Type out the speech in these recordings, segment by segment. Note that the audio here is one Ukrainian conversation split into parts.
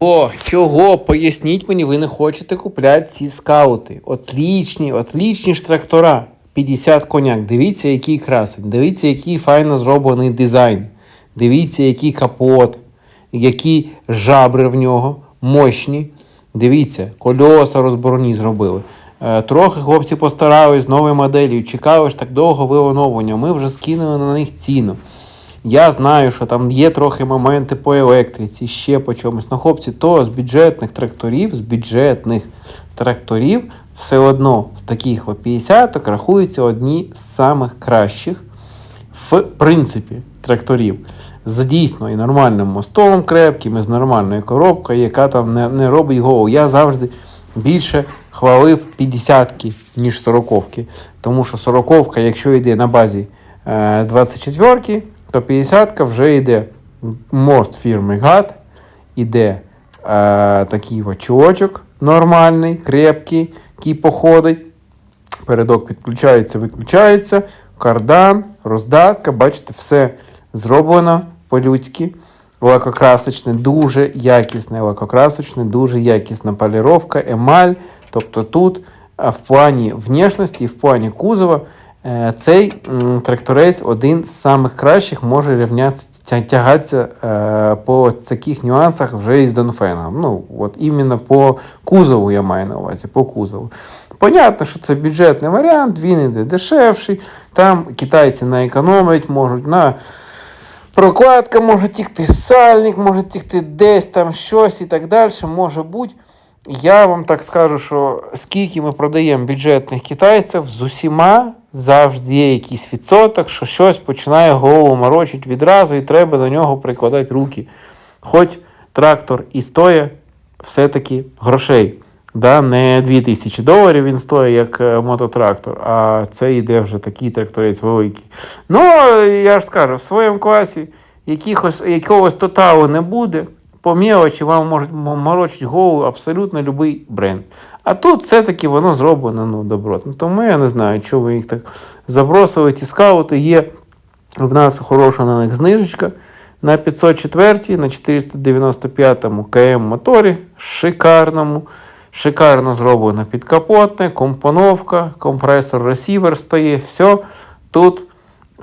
О, чого? Поясніть мені, ви не хочете купляти ці скаути. Отлічні, отлічні ж трактора. 50 коняк. Дивіться, який красень. Дивіться, який файно зроблений дизайн. Дивіться, який капот, які жабри в нього, мощні. Дивіться, кольоса розборні зробили. Е, Трохи хлопці постарались з новою моделлю. Чекали ж так довго вионовлення. Ми вже скинули на них ціну. Я знаю, що там є трохи моменти по електриці, ще по чомусь. Ну, хлопці, то з бюджетних тракторів, з бюджетних тракторів, все одно з таких 50 рахуються одні з самих кращих в принципі тракторів. З дійсно і нормальним мостом крепким, і з нормальною коробкою, яка там не, не робить голову. Я завжди більше хвалив 50-ки, ніж 40-ки. Тому що 40-ка, якщо йде на базі е, 24-ки, то 50-ка вже йде мост фірми ГАТ, іде е, такий от чулочок нормальний, крепкий, який походить. Передок підключається, виключається, кардан, роздатка, бачите, все зроблено по-людськи. Лакокрасочне, дуже якісне, лакокрасочне, дуже якісна поліровка, емаль. Тобто тут в плані внешності в плані кузова цей тракторець один з самих кращих може рівнятися, тягатися е, по таких нюансах вже із Донфеном. Ну, от іменно по кузову я маю на увазі, по кузову. Понятно, що це бюджетний варіант, він іде дешевший. Там китайці наекономить, можуть на прокладка може тікти, сальник може тікти десь там щось і так далі. Може бути. Я вам так скажу, що скільки ми продаємо бюджетних китайців, з усіма завжди є якийсь відсоток, що щось починає голову морочити відразу, і треба до нього прикладати руки. Хоч трактор і стоїть все-таки грошей. Да, не 2000 доларів він стоїть як е, мототрактор, а це йде вже такий тракторець великий. Ну, я ж скажу, в своєму класі якихось, якогось тоталу не буде. По мелочі вам можуть морочити голову абсолютно будь-який бренд. А тут все-таки воно зроблено ну, добротно. Тому я не знаю, чого ви їх так забросили. Ті скаути є в нас хороша на них знижечка. На 504, на 495 КМ моторі, шикарному. Шикарно зроблено підкапотне, компоновка, компресор, ресівер стоїть, все. Тут,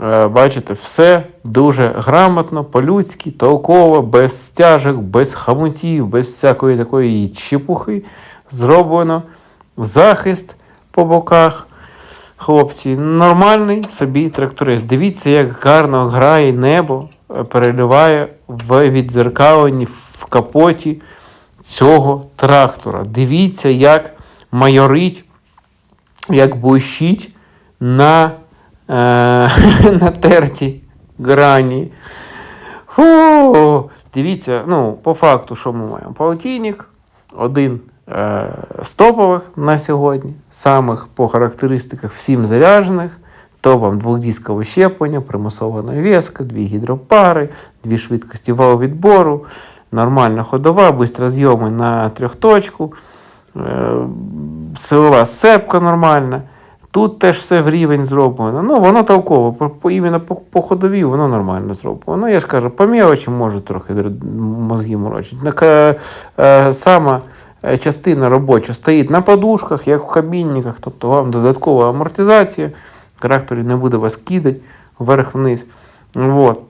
е, бачите, все дуже грамотно, по-людськи, толково, без стяжок, без хамутів, без всякої такої чепухи зроблено. Захист по боках. Хлопці, нормальний собі тракторист. Дивіться, як гарно грає небо, е, переливає в відзеркаленні в капоті цього трактора. Дивіться, як майорить, як блищить на, е, на терті грані. Фу! Дивіться, ну, по факту, що ми маємо? Полтинник, один е, з топових на сьогодні, самих по характеристиках всім заряджених. То вам двохдискове щеплення, примусова навіска, дві гідропари, дві швидкості валовідбору, нормальна ходова, бистрозйоми на трьохточку, е, силова сцепка нормальна. Тут теж все в рівень зроблено. Ну, воно толково, по, іменно по, по ходові воно нормально зроблено. Ну, я ж кажу, по мелочі може трохи мозги морочить. На, е, сама частина робоча стоїть на подушках, як в кабінниках, тобто вам додаткова амортизація. Трактор не буде вас кидати вверх-вниз. Вот.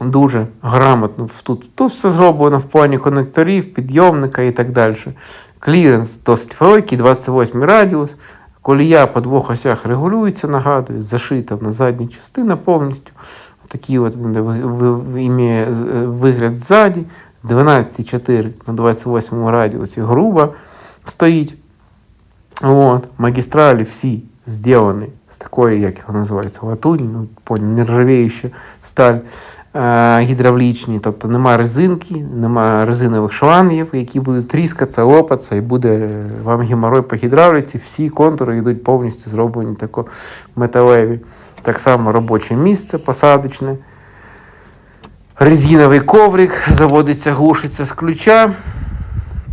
Дуже грамотно тут. Тут все зроблено в плані конекторів, підйомника і так далі. Кліренс досить великий, 28 радіус. Колія по двох осях регулюється, нагадую, зашита на задній частина повністю. Такий от він е, вигляд ззаді. 12,4 на 28 радіусі грубо стоїть. Вот. Магістралі всі зроблені з такої, як його називається, латунь, ну, нержавіюча сталь. Е, гідравлічні, тобто нема резинки, нема резинових шлангів, які будуть тріскатися, лопатися, і буде вам геморой по гідравліці. Всі контури йдуть повністю зроблені тако металеві. Так само робоче місце посадочне. Резиновий коврик, заводиться, глушиться з ключа.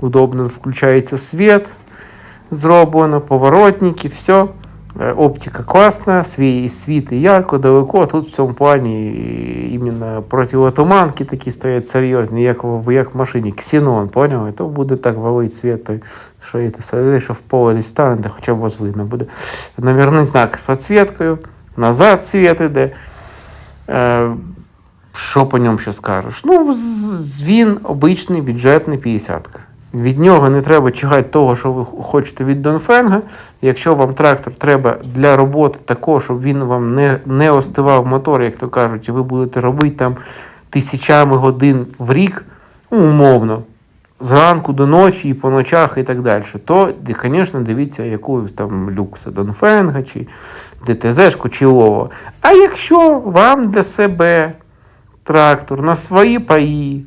Удобно включається світ, зроблено, поворотники, все. Е, Оптика класна, свій світи ярко, далеко. Тут в цьому плані і- іменно противотуманки такі стоять серйозні, як в, як в машині. Ксенон, поняли? То буде так валить світ, той, що, і, що в поле десь станете, хоча б вас видно буде. Номерний знак з підсвіткою, назад світ іде. Що по ньому ще скажеш? Ну, він обичний бюджетний 50 Від нього не треба чекати того, що ви хочете від Донфенга. Якщо вам трактор треба для роботи такого, щоб він вам не, не остивав мотор, як то кажуть, і ви будете робити там тисячами годин в рік, ну, умовно, зранку до ночі і по ночах і так далі, то, звісно, дивіться якусь там люкса Донфенга чи ДТЗ-шку чи Лово. А якщо вам для себе трактор на свої паї,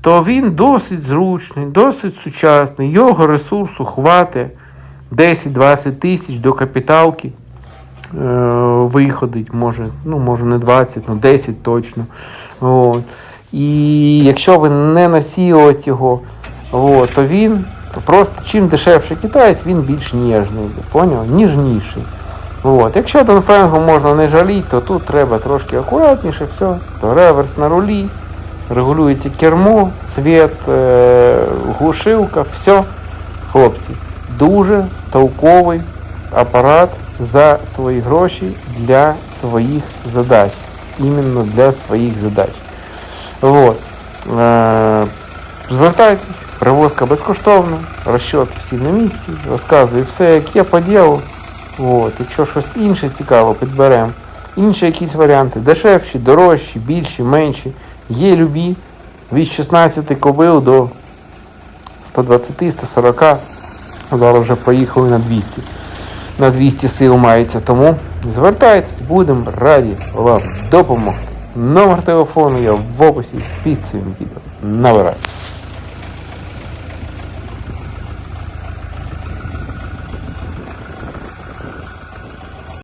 то він досить зручний, досить сучасний, його ресурсу хватить 10-20 тисяч до капіталки. Е, виходить, може, ну, може не 20, ну 10 точно. От. І якщо ви не насіювати його, от, то він то просто чим дешевше китаєць, він більш ніжний. Поняв? Ніжніший. От. Якщо Донфенгу можна не жаліти, то тут треба трошки акуратніше, все. То реверс на рулі, регулюється кермо, світ, е, глушилка, все. Хлопці, дуже толковий апарат за свої гроші для своїх задач. Іменно для своїх задач. Вот. Е, звертайтесь, привозка безкоштовна, розчет всі на місці, розказую все, як є по ділу. От. Якщо щось інше цікаво, підберемо. Інші якісь варіанти, дешевші, дорожчі, більші, менші. Є любі від 16 кобил до 120-140. Зараз вже поїхали на 200. На 200 сил мається. Тому звертайтесь, будемо раді вам допомогти. Номер телефону я в описі під цим відео. Набирайте.